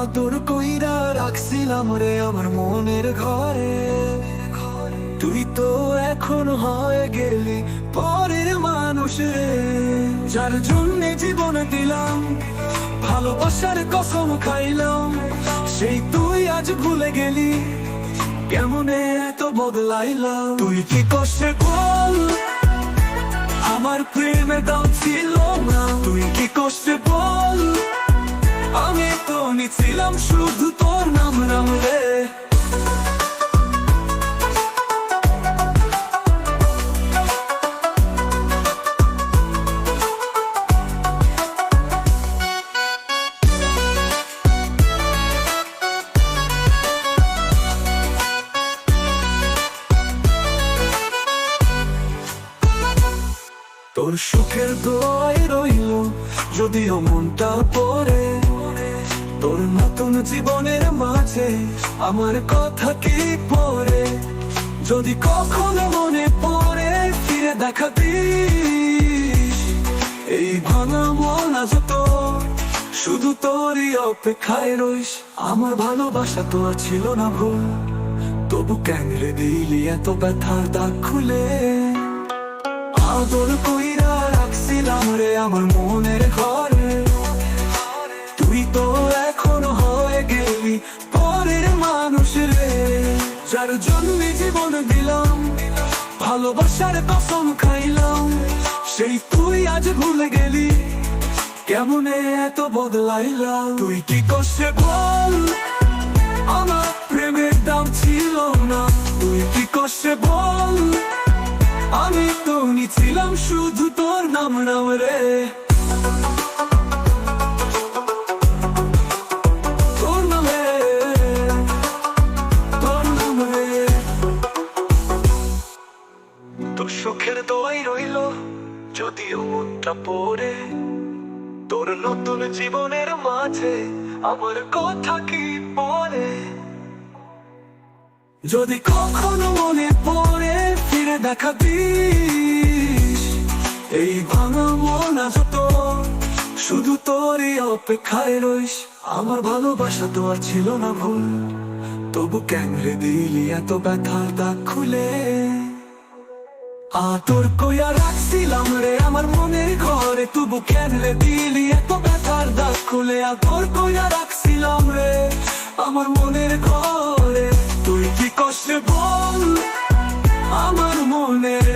আদর কইরা রাখছিলাম রে আমার মনের ঘরে। তুই তো এখন হয়ে গেলি পরের মানুষ। যার জন্য জীবন দিলাম, ভালোবাসার কসম খাইলাম, সেই তুই আজ ভুলে গেলি, কেমনে এত বদলাইলাম? তুই কি কষ্টে বল? তো নিছিলাম শুধু তোর নাম নাম রে। তোর সুখের দোয়াই রইল যদিও মনটা পড়ে। তোর নতুন জীবনের মাঝে আমার কথা কি পড়ে? যদি কখনো মনে পড়ে, ফিরে দেখা এই ভাঙা মন আজ তোর, শুধু তোরই অপেক্ষায় রইস। আমার ভালোবাসা তো আর ছিল না ভুল। তবু কেন দিলি এত ব্যথার দাগ খুলে? আদর কইরা রাখছিলাম রে আমার মনের যার জন্য জীবন দিলাম, ভালোবাসার কসম খাইলাম। সেই তুই আজ ভুলে গেলি, কেমনে এত বদলাইলাম? তুই কি কষ্টে বল, আমার প্রেমের দাম ছিল না। তুই কি কষ্টে বল, আমি তো নিছিলাম শুধু তোর নাম নাম রে। তোর সুখের দোয়াই রইল, যদিও মনটা তোর নতুন জীবনের মাঝে আমার কথা কি বলে? যদি কখনো মনে পড়ে, ফিরে দেখা দিস এই ভাঙা মন আজ তোর, শুধু তোরই অপেক্ষায় রইস। আমার ভালোবাসা তো আর ছিল না ভুল, তবু কেন দিলি এত ব্যথার দাগ খুলে? আতর কইয়া রাখছিলাম রে আমার মনের ঘরে। তবু কেন রে দিলি এত ব্যথার দাগ? খুলে আতর কইয়া রাখছিলাম রে আমার মনের ঘরে। তুই কি কষ্টে বল? আমার মনের